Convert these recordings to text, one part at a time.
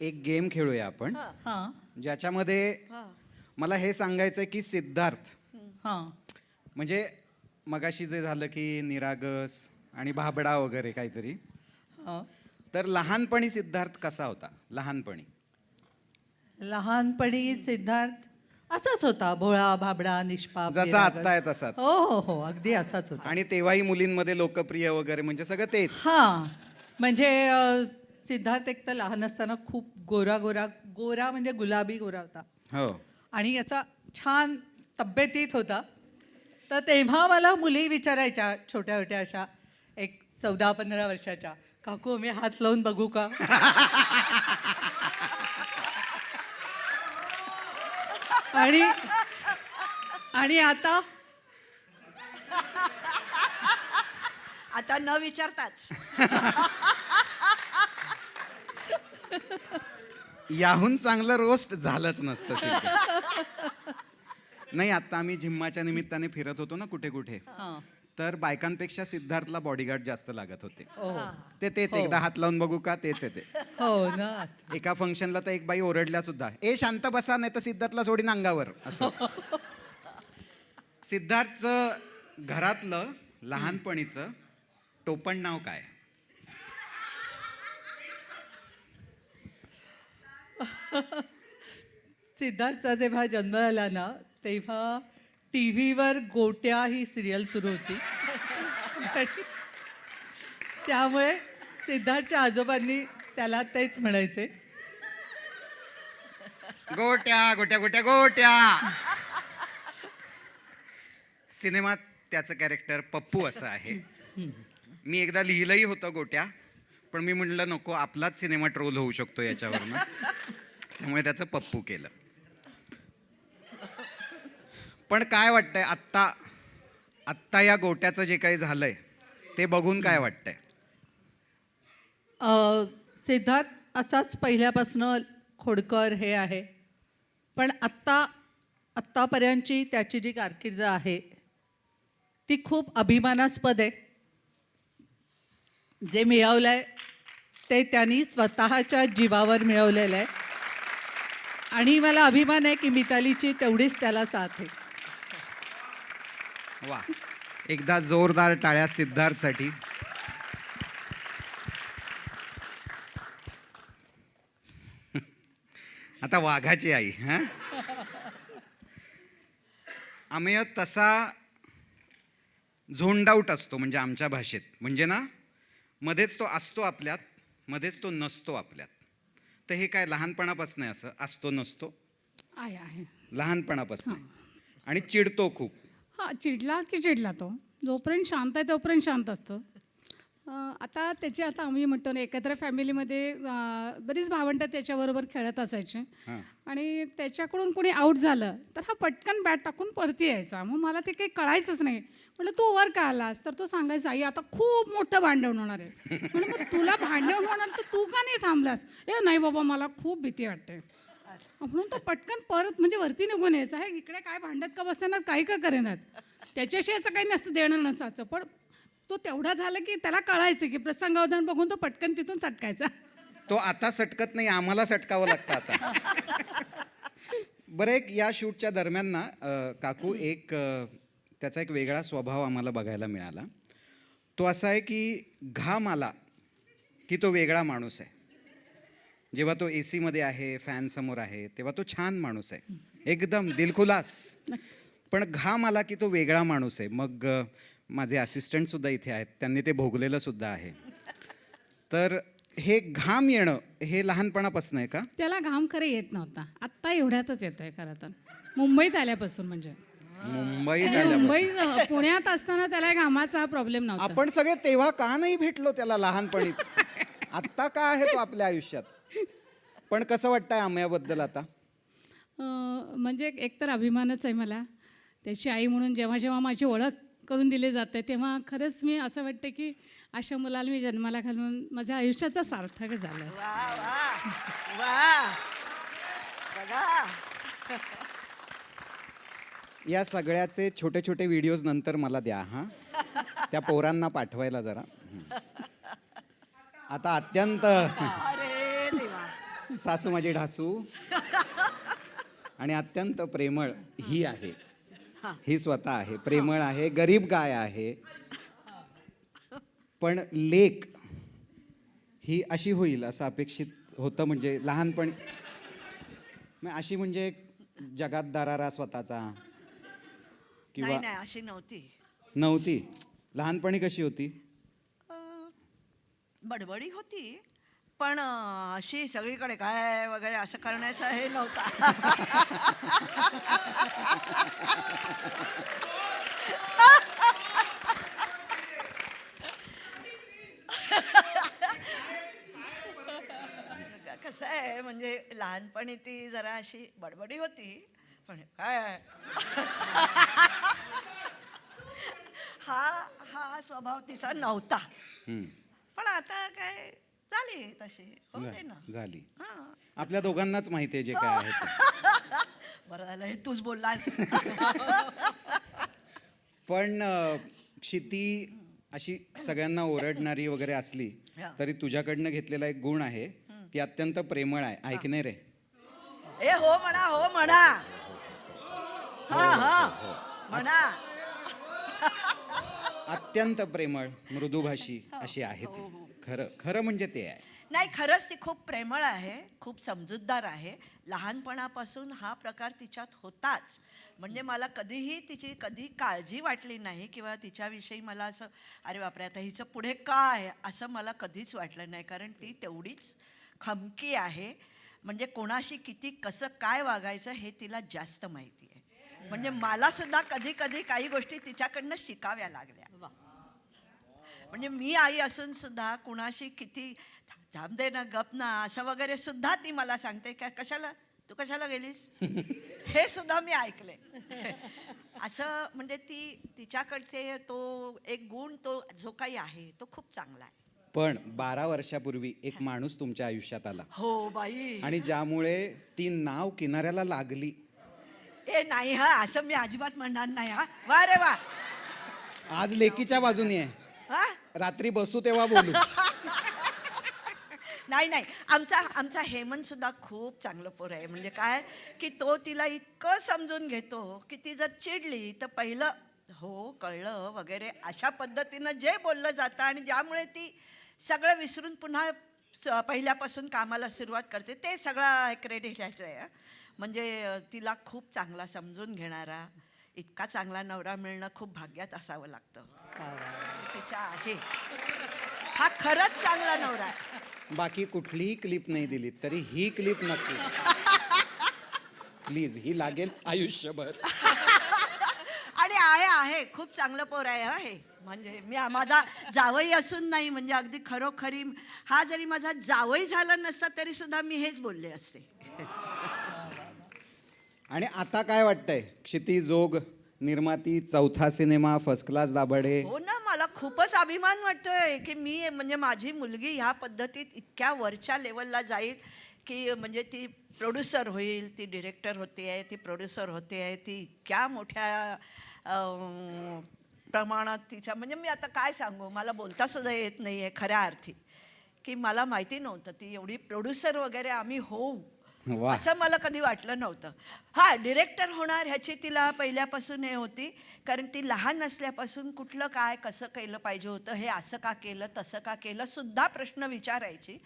एक गेम खेळूया आपण. हां ज्याच्यामध्ये मला हे सांगायचं आहे की सिद्धार्थ. हां. म्हणजे मगाशी जे झालं की निरागस आणि भाबडा वगैरे काहीतरी. हां. तर लहानपणी सिद्धार्थ कसा होता? लहानपणी. लहानपणी सिद्धार्थ असाच होता. भोळा भाबडा निष्पाप जसा निरागस. आत्ता आहे तसाच. हो हो हो. अगदी असाच होता. आणि तेव्हाही मुलींमध्ये लोकप्रिय वगैरे म्हणजे सगळं तेच. हां. म्हणजे अ, सिद्धार्थ एक तर लहान असताना खूप गोरा गोरा गोरा म्हणजे गुलाबी गोरा होता. हो. आणि याचा छान तब्येतीत होता. तर तेव्हा मला मुली विचारायच्या छोट्या छोट्या अशा एक चौदा पंधरा वर्षाच्या काकू मी हात लावून बघू का? आणि आणि आता? आता न विचारताच. याहून चांगलं रोस्ट झालंच नसतं. नाही आता आम्ही जिम्माच्या निमित्ताने फिरत होतो ना कुठे कुठे. तर बायकांपेक्षा सिद्धार्थला बॉडीगार्ड जास्त लागत होते. हो. ते तेच हो. एकदा हात लावून बघू का तेच येते हो ना. एका फंक्शनला तर एक बाई ओरडल्या सुद्धा ए शांत बसा नाही तर सिद्धार्थला सोडीन अंगावर असं. सिद्धार्थचं घरातलं लहानपणीचं टोपण नाव काय? सिद्धार्थचा जेव्हा जन्म झाला ना तेव्हा टी व्हीवर गोट्या ही सिरियल सुरू होती. त्यामुळे सिद्धार्थच्या आजोबांनी त्याला तेच म्हणायचे. गोट्या गोट्या गोट्या गोट्या. सिनेमात त्याचं कॅरेक्टर पप्पू असं आहे. मी एकदा लिहिलंही होतं गोट्या. पण मी म्हणलं नको आपलाच सिनेमा ट्रोल होऊ शकतो याच्यावरनं. त्यामुळे त्याचं पप्पू केलं. पण काय वाटतंय आत्ता आत्ता या गोट्याचं जे काही झालंय ते बघून काय वाटतंय? अ, सिद्धार्थ असाच पहिल्यापासनं खोडकर हे आहे. पण आत्ता आत्तापर्यंतची त्याची जी कारकीर्द आहे ती खूप अभिमानास्पद आहे. जे मिळवलं आहे ते त्यांनी स्वतःच्या जीवावर मिळवलेलं आहे. आणि मला अभिमान आहे की मितालीची तेवढीच त्याला साथ आहे. वा. एकदा जोरदार टाळ्या सिद्धार्थसाठी. आता वाघाची आई हा? आम्ही तसा झोंड आऊट असतो म्हणजे आमच्या भाषेत. म्हणजे ना मध्येच तो असतो आपल्यात मध्येच तो नसतो आपल्यात. तर हे काय लहानपणापासून आहे असं? असतो नसतो? आहे आहे. लहानपणापासून आणि चिडतो खूप. हा चिडला की चिडला तो. जोपर्यंत शांत आहे तोपर्यंत शांत असतो. आता त्याची आता आम्ही म्हणतो ना एकत्र फॅमिलीमध्ये बरीच भावंडं त्याच्याबरोबर खेळत असायचे. आणि त्याच्याकडून कोणी आऊट झालं तर हा पटकन बॅट टाकून परती यायचा. मग मला ते काही कळायचंच नाही. म्हटलं तू वर का आलास? तर तो सांगायचा आई आता खूप मोठं भांडण होणार आहे. म्हणून मग तुला भांडण होणार तर तू का नाही थांबलास? ए नाही बाबा मला खूप भीती वाटते. म्हणून तो पटकन परत म्हणजे वरती निघून यायचा हे इकडे काय भांडत का बसणार? काही का करेनात? त्याच्याशी याचं काही नसतं देणं नसायचं. पण तो तेवढा झाला की त्याला कळायचं की प्रसंगावधान बघून तो पटकन तिथून चटकायचा. तो आता सटकत नाही आम्हाला सटकावं लागतं आता. बरं एक या शूटच्या दरम्यान ना अं, काकू एक अं, त्याचा एक वेगळा स्वभाव आम्हाला बघायला मिळाला. तो असा आहे की घाम आला की तो वेगळा माणूस आहे. जेव्हा तो ए सीमध्ये आहे फॅन समोर आहे तेव्हा तो छान माणूस आहे. एकदम दिलखुलास. पण घाम आला की तो वेगळा माणूस आहे. मग अं, माझे असिस्टंट सुद्धा इथे आहेत. त्यांनी ते भोगलेलं सुद्धा आहे. तर हे घाम येणं हे लहानपणापासून आहे का? त्याला घाम खरं येत नव्हता. आत्ता एवढ्यातच येतोय खरं तर. मुंबईत आल्यापासून म्हणजे. मुंबईत आल्यापासून. मुंबईत पुण्यात असताना त्याला घामाचा प्रॉब्लेम नव्हता. आपण सगळे तेव्हा का नाही भेटलो त्याला लहानपणीच? आत्ता का आहे तो आपल्या आयुष्यात? पण कसं वाटतंय आम्याबद्दल आता? अं, म्हणजे एकतर अभिमानच आहे मला. त्याची आई म्हणून जेव्हा जेव्हा माझी ओळख करून दिली जाते तेव्हा खरंच मी असं वाटतं की अशा मुलाला मी जन्माला घालून माझ्या आयुष्याचा सार्थक झालं. या सगळ्याचे छोटे छोटे व्हिडिओज नंतर मला द्या हां. त्या पोरांना पाठवायला जरा. आता अत्यंत अरे देवा. सासू माझी ढासू. आणि अत्यंत प्रेमळ ही आहे. ही. स्वतः आहे. प्रेमळ आहे गरीब गाय आहे. पण लेक ही अशी होईल असं अपेक्षित होतं म्हणजे लहानपणी. अशी म्हणजे जगात दरारा स्वतःचा. नाही किंवा अशी नव्हती. नव्हती. लहानपणी कशी होती? बडबडी होती. पण अशी सगळीकडे काय वगैरे असं करण्याचं हे नव्हता. कसं आहे म्हणजे लहानपणी ती जरा अशी बडबडी होती पण काय हा हा स्वभाव तिचा नव्हता. पण आता काय झाली होते ना. झाली. हा. आपल्या दोघांनाच माहिती आहे जे काय आहे ते. बरं झालं हे तूच बोललास. पण अ, क्षिती अशी सगळ्यांना ओरडणारी वगैरे असली हा. तरी तुझ्याकडनं घेतलेला एक गुण आहे ती अत्यंत प्रेमळ आहे. ऐक नाही रे? ए हो म्हणा हो म्हणा. हा हा म्हणा. अत्यंत प्रेमळ मृदुभाषी अशी आहे ती खरं खरं म्हणजे ते आहे. नाही खरंच ती खूप प्रेमळ आहे खूप समजूतदार आहे. लहानपणापासून हा प्रकार तिच्यात होताच. म्हणजे मला कधीही तिची कधी काळजी वाटली नाही किंवा तिच्याविषयी मला असं अरे बापरे आता हिचं पुढे का आहे? असं मला कधीच वाटलं नाही. कारण ती तेवढीच खमकी आहे. म्हणजे कोणाशी किती कसं काय वागायचं हे तिला जास्त माहिती आहे. म्हणजे मला सुद्धा कधी कधी काही गोष्टी तिच्याकडनं शिकाव्या लागल्या. म्हणजे मी आई असून सुद्धा कुणाशी किती थांब दे ना गप ना असं वगैरे सुद्धा ती मला सांगते. का कशाला? तू कशाला गेलीस? हे सुद्धा मी ऐकले. असं म्हणजे ती तिच्याकडचे तो एक गुण तो जो काही आहे तो खूप चांगला आहे. पण बारा वर्षापूर्वी एक माणूस तुमच्या आयुष्यात आला. हो बाई. आणि ज्यामुळे ती नाव किनाऱ्याला लागली. ए नाही हा असं मी अजिबात म्हणणार नाही हा. वा रे वा. आज लेकीच्या बाजूने आहे. हा? रात्री बसू तेव्हा बोलू. नाही नाही. आमचा आमचा हेमंत सुद्धा खूप चांगलं पोर आहे. म्हणजे काय? की तो तिला इतकं समजून घेतो की ती जर चिडली तर पहिलं हो कळलं वगैरे. अशा पद्धतीनं जे बोललं जातं आणि ज्यामुळे ती सगळं विसरून पुन्हा स- पहिल्यापासून कामाला सुरुवात करते ते सगळं क्रेडिट ह्याचं आहे. हं. म्हणजे अं, तिला खूप चांगला समजून घेणारा इतका चांगला नवरा मिळणं खूप भाग्यात असावं लागतं. आहे. हा खरंच चांगला नवरा आहे. बाकी कुठलीही क्लिप नाही दिली तरी ही क्लिप नक्की. प्लीज ही लागेल आयुष्यभर. आणि आहे आहे. खूप चांगलं पोर आहे हं हे. म्हणजे मी माझा जावई असून नाही म्हणजे अगदी खरोखरी हा जरी माझा जावई झाला नसता तरी सुद्धा मी हेच बोलले असते. आणि आता काय वाटतंय? क्षिती जोग निर्माती चौथा सिनेमा फर्स्ट क्लास दाभाडे. हो ना. खूपच अभिमान वाटतोय की मी म्हणजे माझी मुलगी ह्या पद्धतीत इतक्या वरच्या लेवलला जाईल की म्हणजे ती प्रोड्युसर होईल ती डिरेक्टर होते आहे ती प्रोड्युसर होते आहे ती इतक्या मोठ्या प्रमाणात तिच्या म्हणजे मी आता काय सांगू मला बोलता सुद्धा येत नाही आहे खऱ्या अर्थी. की मला माहिती नव्हतं ती एवढी प्रोड्युसर वगैरे आम्ही होऊ. वा असं मला कधी वाटलं नव्हतं. हा डिरेक्टर होणार ह्याची तिला पहिल्यापासून हे होती कारण ती लहान असल्यापासून कुठलं काय कसं केलं पाहिजे होतं हे असं का केलं तसं का केलं सुद्धा प्रश्न विचारायची.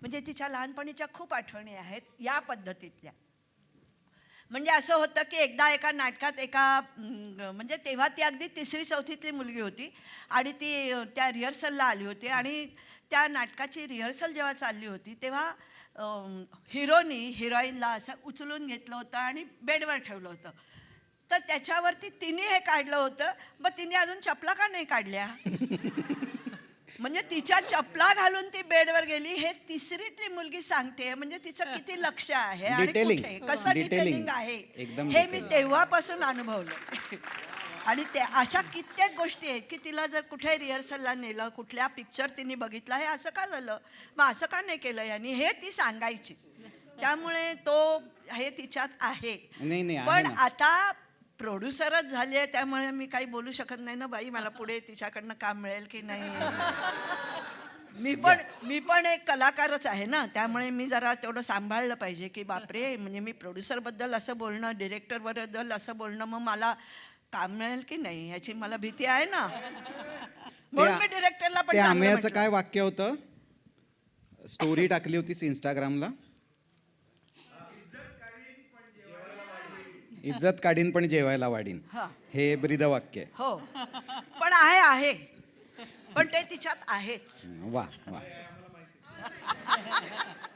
म्हणजे तिच्या लहानपणीच्या खूप आठवणी आहेत या पद्धतीतल्या. म्हणजे असं होतं की एकदा एका नाटकात एका म्हणजे तेव्हा ती अगदी तिसरी चौथीतली मुलगी होती आणि ती त्या रिहर्सलला आली होती आणि त्या नाटकाची रिहर्सल जेव्हा चालली होती तेव्हा हिरोनी हिरोईनला असं उचलून घेतलं होतं आणि बेडवर ठेवलं होतं तर त्याच्यावरती तिने हे काढलं होतं मग तिने अजून चपला का नाही काढल्या म्हणजे तिच्या चपला घालून ती बेडवर गेली हे तिसरीतली मुलगी सांगते म्हणजे तिचं किती लक्ष आहे आणि Detailing. कुठे कसं Detailing. डिटेलिंग आहे एकदम हे मी detailing. तेव्हापासून अनुभवलं आणि ते अशा कित्येक गोष्टी आहेत की तिला जर कुठे रिहर्सलला नेलं कुठल्या पिक्चर तिने बघितला हे असं का झालं? मग असं का नाही केलं यांनी? हे ती सांगायची. त्यामुळे तो हे तिच्यात आहे. नाही, नाही, आहे पण. आता प्रोड्युसरच झाली आहे त्यामुळे मी काही बोलू शकत नाही ना बाई. मला पुढे तिच्याकडनं काम मिळेल की नाही? मी पण मी पण एक कलाकारच आहे ना. त्यामुळे मी जरा तेवढं सांभाळलं पाहिजे की बापरे म्हणजे मी प्रोड्युसरबद्दल असं बोलणं डिरेक्टरबद्दल असं बोलणं मग मला काम मिळेल की नाही याची मला भीती आहे ना? म्हणून मी डिरेक्टरला पण ते चांगलं आम्याचं म्हटलं. काय वाक्य होतं? स्टोरी टाकली होतीस इंस्टाग्रामला इज्जत काढीन पण जेवायला वाढीन. हा. हे ब्रीद वाक्य आहे. हो. पण आहे आहे. पण ते तिच्यात आहेच. वा वा.